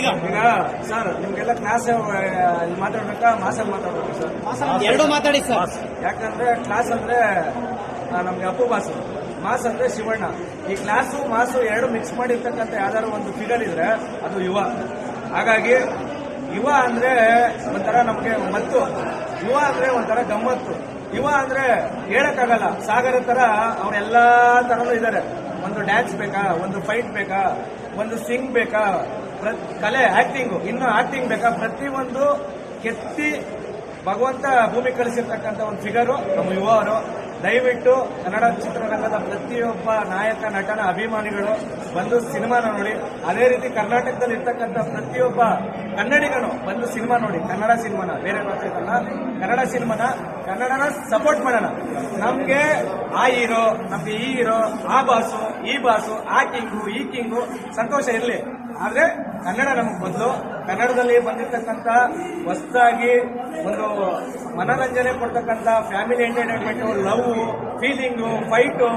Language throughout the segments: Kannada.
ಈಗ? ಸರ್ ನಿಮ್ಗೆಲ್ಲ ಕ್ಲಾಸ್ ಮಾತಾಡ್ಬೇಕಾ? ಮಾಸಲ್ಲಿ ಮಾತಾಡ್ಬೇಕು ಸರ್. ಎರಡು ಮಾತಾಡಿ ಸರ್. ಯಾಕಂದ್ರೆ ಕ್ಲಾಸ್ ಅಂದ್ರೆ ನಮ್ಗೆ ಅಪ್ಪು ಬಾಸು ಮಾಸ್ ಅಂದ್ರೆ ಶಿವಣ್ಣ. ಈ ಕ್ಲಾಸು ಮಾಸು ಎರಡು ಮಿಕ್ಸ್ ಮಾಡಿರ್ತಕ್ಕಂಥ ಯಾವ್ದಾದ್ರು ಒಂದು ಫಿಗರ್ ಇದ್ರೆ ಅದು ಯುವ. ಹಾಗಾಗಿ ಯುವ ಅಂದ್ರೆ ಒಂಥರ ನಮಗೆ ಮತ್ತು ಯುವ ಅಂದ್ರೆ ಒಂಥರ ಗಮ್ಮತ್ತು. ಯುವ ಅಂದ್ರೆ ಹೇಳಕ್ಕಾಗಲ್ಲ. ಸಾಗರ ತರ ಅವ್ರೆಲ್ಲಾ ತರನೂ ಇದ್ದಾರೆ ಒಂದು ಡ್ಯಾನ್ಸ್ ಬೇಕಾ? ಒಂದು ಫೈಟ್ ಬೇಕಾ? ಒಂದು ಸಿಂಗ್ ಬೇಕಾ? ಕಲೆ ಆಕ್ಟಿಂಗು ಇನ್ನು ಆಕ್ಟಿಂಗ್ ಬೇಕಾ? ಪ್ರತಿಯೊಂದು ಕೆತ್ತಿ ಭಗವಂತ ಭೂಮಿ ಕಳಿಸಿರ್ತಕ್ಕಂಥ ಒಂದು ಫಿಗರು ನಮ್ಮ ಯುವವರು ದಯವಿಟ್ಟು ಕನ್ನಡ ಚಿತ್ರರಂಗದ ಪ್ರತಿಯೊಬ್ಬ ನಾಯಕ, ನಟನ, ಅಭಿಮಾನಿಗಳು ಬಂದು ಸಿನಿಮಾ ನೋಡಿ. ಅದೇ ರೀತಿ ಕರ್ನಾಟಕದಲ್ಲಿ ಇರ್ತಕ್ಕಂಥ ಪ್ರತಿಯೊಬ್ಬ ಕನ್ನಡಿಗನು ಬಂದು ಸಿನಿಮಾ ನೋಡಿ. ಕನ್ನಡ ಸಿನಿಮಾನ, ಬೇರೆ ಮಾತಾಡಲ್ಲ ಕನ್ನಡ ಸಿನಿಮಾನ ಕನ್ನಡನ ಸಪೋರ್ಟ್ ಮಾಡೋಣ. ನಮ್ಗೆ ಆ ಹೀರೋ, ನಮ್ಗೆ ಈ ಹೀರೋ, ಆ ಬಾಸು, ಈ ಬಾಸು, ಆ ಕಿಂಗು, ಈ ಕಿಂಗು ಸಂತೋಷ ಇರಲಿ. ಆದ್ರೆ ಕನ್ನಡ ನಮಗೆ ಬಂದು ಕನ್ನಡದಲ್ಲಿ ಬಂದಿರತಕ್ಕಂಥ ಹೊಸದಾಗಿ ಒಂದು ಮನರಂಜನೆ ಕೊಡ್ತಕ್ಕಂಥ family entertainment love feeling fight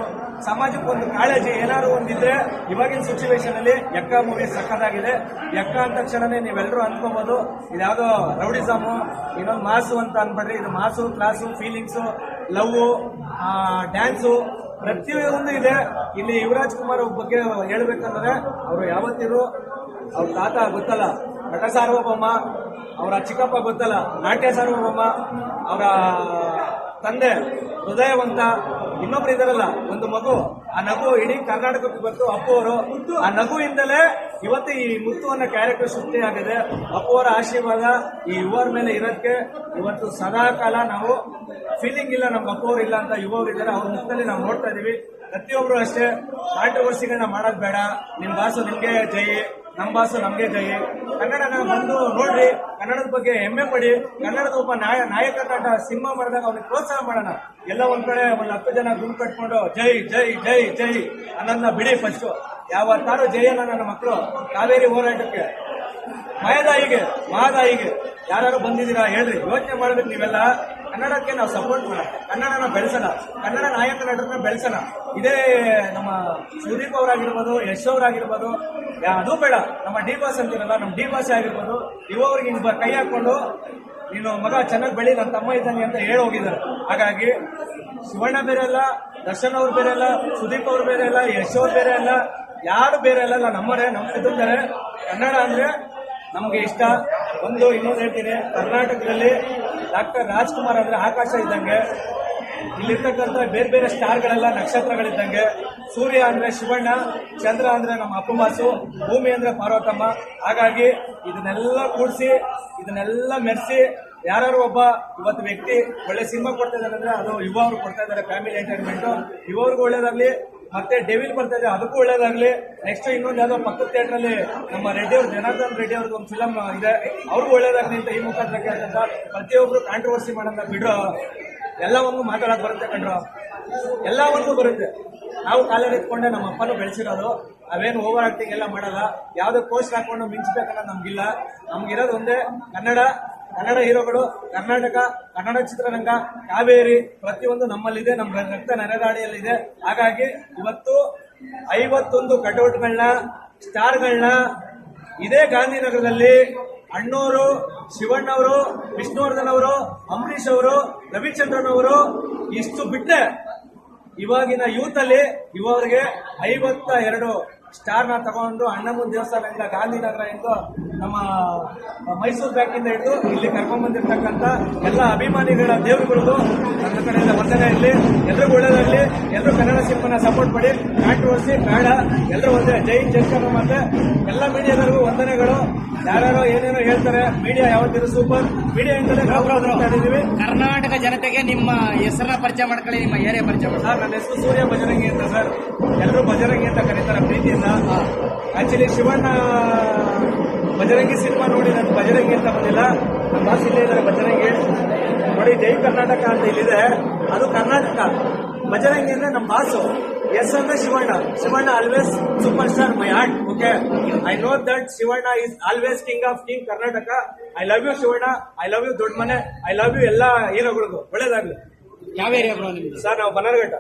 ಸಮಾಜಕ್ಕೆ ಒಂದು ಕಾಳಜಿ ಏನಾದ್ರು ಒಂದಿದ್ರೆ ಇವಾಗಿನ ಸಿಚುವೇಶನ್ ಅಲ್ಲಿ ಎಕ್ಕ ಮೂವಿ ಸಕ್ಕದಾಗಿದೆ ಎಕ್ಕ ಅಂದ ತಕ್ಷಣನೇ ನೀವೆಲ್ಲರೂ ಅನ್ಕೋಬಹುದು ಇದ್ಯಾವುದೋ ರೌಡಿಸಮು, ಇನ್ನೊಂದು ಮಾಸು ಅಂತ ಅನ್ಬೇಡ್ರಿ. ಇದು mass class feelings love dance ಪ್ರತಿಯೊಂದು ಇದೆ. ಇಲ್ಲಿ ಯುವರಾಜ್ ಕುಮಾರ್ ಬಗ್ಗೆ ಹೇಳ್ಬೇಕಂದ್ರೆ, ಅವರು ಯಾವತ್ತಿರು ಅವ್ರ ತಾತ ಗೊತ್ತಲ್ಲ. ನಟ ಸಾರ್ವಭೌಮ ಅವರ ಚಿಕ್ಕಪ್ಪ ಗೊತ್ತಲ್ಲ, ನಾಟ್ಯ ಸಾರ್ವಭೌಮ ಅವರ ತಂದೆ, ಹೃದಯವಂತ, ಇನ್ನೊಬ್ರು ಇದಾರಲ್ಲ ಒಂದು ಮಗು. ಆ ನಗು ಇಡೀ ಕರ್ನಾಟಕಕ್ಕೆ ಬಂತು, ಅಪ್ಪು ಅವರು. ಆ ನಗುವಿಂದಲೇ ಇವತ್ತು ಈ ಮುತ್ತುವನ್ನ ಕ್ಯಾರೆಕ್ಟರ್ ಸೃಷ್ಟಿಯಾಗಿದೆ ಅಪ್ಪು ಅವರ ಆಶೀರ್ವಾದ ಈ ಯುವರ ಮೇಲೆ ಇರೋದಕ್ಕೆ ಇವತ್ತು ಸದಾ ಕಾಲ ನಾವು ಫೀಲಿಂಗ್ ಇಲ್ಲ, ನಮ್ಮ ಅಪ್ಪು ಅವ್ರು ಇಲ್ಲ ಅಂತ ಯುವವರು ಇದ್ದಾರೆ. ಅವ್ರ ಮುಖದಲ್ಲಿ ನಾವು ನೋಡ್ತಾ ಇದೀವಿ. ಪ್ರತಿಯೊಬ್ರು ಅಷ್ಟೇ ಕಾಂಟ್ರವರ್ಸಿಗಳನ್ನ ಮಾಡೋದು ಬೇಡ. ನಿಮ್ ಭಾಷೆ ನಿಮ್ಗೆ ಜೈ, ನಮ್ ಭಾಷೆ ನಮ್ಗೆ ಜೈ. ಕನ್ನಡನ ಬಂದು ನೋಡ್ರಿ, ಕನ್ನಡದ ಬಗ್ಗೆ ಹೆಮ್ಮೆ ಪಡಿ, ಕನ್ನಡದ ಒಬ್ಬ ನಾಯ ನಾಯಕ ತಾಟ ಸಿನಿಮಾ ಮಾಡಿದಾಗ ಅವ್ನಿಗೆ ಪ್ರೋತ್ಸಾಹ ಮಾಡೋಣ. ಎಲ್ಲ ಒಂದ್ ಕಡೆ ಒಂದ್ ಹತ್ತು ಜನ ಗುಂಪು ಕಟ್ಕೊಂಡು, ಜೈ ಜೈ ಜೈ ಜೈ ಅನ್ನೋದನ್ನ ಬಿಡಿ ಫಸ್ಟ್ ಯಾವತ್ತಾರು ಜೈ ಅನ್ನ ನನ್ನ ಮಕ್ಕಳು ಕಾವೇರಿ ಹೋರಾಟಕ್ಕೆ. ಮಹದಾಯಿಗೆ ಮಹದಾಯಿಗೆ. ಯಾರು ಬಂದಿದ್ದೀರಾ ಹೇಳ್ರಿ. ಯೋಚನೆ ಮಾಡಬೇಕು ನೀವೆಲ್ಲ. ಕನ್ನಡಕ್ಕೆ ನಾವು ಸಪೋರ್ಟ್ ಮಾಡೋಣ ಕನ್ನಡನ ಬೆಳೆಸೋಣ ಕನ್ನಡ ನಾಯಕ ನಟರನ್ನ ಬೆಳೆಸೋಣ ಇದೇ ನಮ್ಮ ಸುದೀಪ್ ಅವರಾಗಿರ್ಬೋದು, ಯಶ್ ಅವರಾಗಿರ್ಬೋದು. ಅದು ಬೇಡ. ನಮ್ಮ ಡಿ ಬಾಸ್ ಅಂತಿರಲ್ಲ ನಮ್ಮ ಡಿ ಬಾಸ್ ಆಗಿರ್ಬೋದು. ಇವರಿಗೆ ಹಿಂಗೆ ಕೈ ಹಾಕೊಂಡು ನೀನು ಮಗ ಚೆನ್ನಾಗಿ ಬೆಳಿ ನನ್ನ ತಮ್ಮ ಇದ್ದಾನೆ ಅಂತ ಹೇಳಿ ಹೋಗಿದ್ದಾರೆ. ಹಾಗಾಗಿ ಸುವರ್ಣ ಬೇರೆ ಅಲ್ಲ, ದರ್ಶನ್ ಅವ್ರು ಬೇರೆ ಅಲ್ಲ, ಸುದೀಪ್ ಅವ್ರು ಬೇರೆ ಅಲ್ಲ, ಯಶ್ ಅವ್ರು ಬೇರೆ ಅಲ್ಲ, ಯಾರು ಬೇರೆ ಅಲ್ಲ ನಮ್ಮರೇ ನಮ್ಮ ಇದ್ದಾರೆ ಕನ್ನಡ ಅಂದ್ರೆ ನಮಗೆ ಇಷ್ಟ. ಒಂದು ಇನ್ನೊಂದು ಹೇಳ್ತೀನಿ. ಕರ್ನಾಟಕದಲ್ಲಿ ಡಾಕ್ಟರ್ ರಾಜ್ಕುಮಾರ್ ಅಂದ್ರೆ ಆಕಾಶ ಇದ್ದಂಗೆ, ಇಲ್ಲಿರ್ತಕ್ಕಂಥ ಬೇರೆ ಬೇರೆ ಸ್ಟಾರ್ಗಳೆಲ್ಲ ನಕ್ಷತ್ರಗಳಿದ್ದಂಗೆ, ಸೂರ್ಯ ಅಂದ್ರೆ ಶಿವಣ್ಣ, ಚಂದ್ರ ಅಂದ್ರೆ ನಮ್ಮ ಅಪ್ಪಮಾಸು ಭೂಮಿ ಅಂದ್ರೆ ಪಾರ್ವತಮ್ಮ. ಹಾಗಾಗಿ ಇದನ್ನೆಲ್ಲ ಕೂಡಿಸಿ, ಇದನ್ನೆಲ್ಲ ಮೆರೆಸಿ ಯಾರು ಒಬ್ಬ ಇವತ್ತು ವ್ಯಕ್ತಿ ಒಳ್ಳೆ ಸಿನಿಮಾ ಕೊಡ್ತಾ ಇದ್ದಾರೆ ಅಂದ್ರೆ ಅದು ಯುವ ಅವರು ಕೊಡ್ತಾ ಇದ್ದಾರೆ ಫ್ಯಾಮಿಲಿ ಎಂಟರ್ಟೈನ್ಮೆಂಟ್ ಯುವರ್ಗೂ ಒಳ್ಳೇದಾಗ್ಲಿ. ಮತ್ತೆ ಡೆವಿಲ್ ಬರ್ತಾ ಇದೆ, ಅದಕ್ಕೂ ಒಳ್ಳೇದಾಗ್ಲಿ. ನೆಕ್ಸ್ಟ್ ಇನ್ನೊಂದು ಯಾವ್ದೋ ಪಕ್ಕದ ಥಿಯೇಟರ್ ಅಲ್ಲಿ ನಮ್ಮ ರೆಡ್ಡಿ ಅವ್ರ, ಜನಾರ್ದನ್ ರೆಡ್ಡಿ ಅವ್ರದ್ದು ಒಂದು ಫಿಲಮ್ ಇದೆ. ಅವ್ರಿಗೂ ಒಳ್ಳೇದಾಗ್ಲಿ ಅಂತ ಈ ಮುಖಾಂತರ ಕೇಳ್ತಂತ ಪ್ರತಿಯೊಬ್ರು ಕಾಂಟ್ರವರ್ಸಿ ಮಾಡೋಣ ಬಿಡ್ರೋ. ಎಲ್ಲವನ್ನೂ ಮಾತಾಡಕ್ ಬರುತ್ತೆ ಕಣ್ರೋ. ಎಲ್ಲವನ್ನೂ ಬರುತ್ತೆ. ನಾವು ಕಾಲೇಜ್ ಇಟ್ಕೊಂಡೆ ನಮ್ಮ ಅಪ್ಪನೂ ಬೆಳೆಸಿರೋದು. ಅವೇನು ಓವರ್ ಆಕ್ಟಿಂಗ್ ಎಲ್ಲ ಮಾಡಲ್ಲ. ಯಾವ್ದೋ ಕೋಸ್ಟ್ ಹಾಕೊಂಡು ಮಿಂಚ್ಬೇಕನ್ನೋದು ನಮ್ಗಿಲ್ಲ. ನಮ್ಗಿರೋದು ಒಂದೇ ಕನ್ನಡ. ಕನ್ನಡ ಹೀರೋಗಳು, ಕರ್ನಾಟಕ, ಕನ್ನಡ ಚಿತ್ರರಂಗ, ಕಾವೇರಿ ಪ್ರತಿಯೊಂದು ನಮ್ಮಲ್ಲಿದೆ ನಮ್ಮ ರಕ್ತ ನರೆದಾಡಿಯಲ್ಲಿದೆ ಹಾಗಾಗಿ ಇವತ್ತು ಐವತ್ತೊಂದು ಕಟೌಟ್ಗಳನ್ನ ಸ್ಟಾರ್ಗಳನ್ನ ಇದೇ ಗಾಂಧಿನಗರದಲ್ಲಿ ಅಣ್ಣವರು ಶಿವಣ್ಣವರು, ವಿಷ್ಣುವರ್ಧನ್ ಅವರು, ಅಂಬರೀಷ್ ಅವರು, ರವಿಚಂದ್ರನ್ ಅವರು ಇಷ್ಟು ಬಿಟ್ಟೆ ಇವಾಗಿನ ಯೂತ್ ಅಲ್ಲಿ ಇವರಿಗೆ ಐವತ್ತ ಎರಡು ಸ್ಟಾರ್ನ ತಗೊಂಡು ಅಣ್ಣಮ್ಮನ ದೇವಸ್ಥಾನದಿಂದ ಗಾಂಧಿನಗರ ಎಂದು ನಮ್ಮ ಮೈಸೂರು ಬ್ಯಾಂಕಿಂದ ಹಿಡಿದು ಇಲ್ಲಿ ಕರ್ಕೊಂಡ್ ಬಂದಿರತಕ್ಕಂತ ಎಲ್ಲ ಅಭಿಮಾನಿಗಳ ದೇವರುಗಳಿಗೂ ನನ್ನ ಕಡೆಯಿಂದ ವಂದನೆ ಇರಲಿ ಎಲ್ಲರೂ ಒಳ್ಳೆಯದಾಗಲಿ ಎಲ್ಲರೂ ಕನ್ನಡ ಸಿನಿಮಾನ ಸಪೋರ್ಟ್ ಮಾಡಿ ಕಾಂಟ್ರವರ್ಸಿ ಬೇಡ ಎಲ್ಲರೂ ಒಂದೇ. ಜೈ ಜೈಕರ್ ಮತ್ತೆ ಎಲ್ಲ ಮೀಡಿಯಾದವರಿಗೂ ವಂದನೆಗಳು. ಯಾರ್ಯಾರೋ ಏನೇನೋ ಹೇಳ್ತಾರೆ ಮೀಡಿಯಾ ಯಾವತ್ತಿರೋ ಸೂಪರ್. ಮೀಡಿಯಾ ಇಂದಲೇ ಮಾತಾಡ್ತಾ ಕರ್ನಾಟಕ ಜನತೆಗೆ ನಿಮ್ಮ ಹೆಸರನ್ನ ಪರಿಚಯ ಮಾಡ್ಕೊಳ್ಳಿ ನಿಮ್ಮ ಏರಿಯಾ ಪರಿಚಯ ಮಾಡಿ ಸರ್ ನನ್ನ ಹೆಸರು ಸೂರ್ಯ ಭಜರಂಗಿ ಅಂತ ಸರ್. ಎಲ್ಲರೂ ಭಜರಂಗಿ ಅಂತ ಕರೀತಾರೆ. ಆಕ್ಚುಲಿ ಶಿವಣ್ಣ ಬಜರಂಗಿ ಸಿನಿಮಾ ನೋಡಿ ನಾನು ಬಜರಂಗಿ ಅಂತ ಬಂದಿಲ್ಲ. ನಮ್ಮ ಬಾಸ್ ಇಲ್ಲೇ ಇದ್ದಾರೆ ಬಜರಂಗಿ. ನೋಡಿ ಜೈ ಕರ್ನಾಟಕ ಅಂತ ಇಲ್ಲಿದೆ. ಅದು ಕರ್ನಾಟಕ. ಬಜರಂಗಿ ಅಂದ್ರೆ ನಮ್ಮ ಬಾಸು ಎಸ್ ಅಂದ್ರೆ Shivanna. Shivanna always super star my heart okay I know that Shivanna is always king of king Karnataka. I love you Shivanna. I love you ದೊಡ್ಡ ಮನೆ. ಐ ಲವ್ ಯು ಎಲ್ಲಾ ಹೀರೋಗಳಿಗೂ. ಒಳ್ಳೇದಾಗ್ಲಿ. ಯಾವ ಏರಿಯಾ ಸರ್ ನಾವು ಬನ್ನರ್ಘಟ್ಟ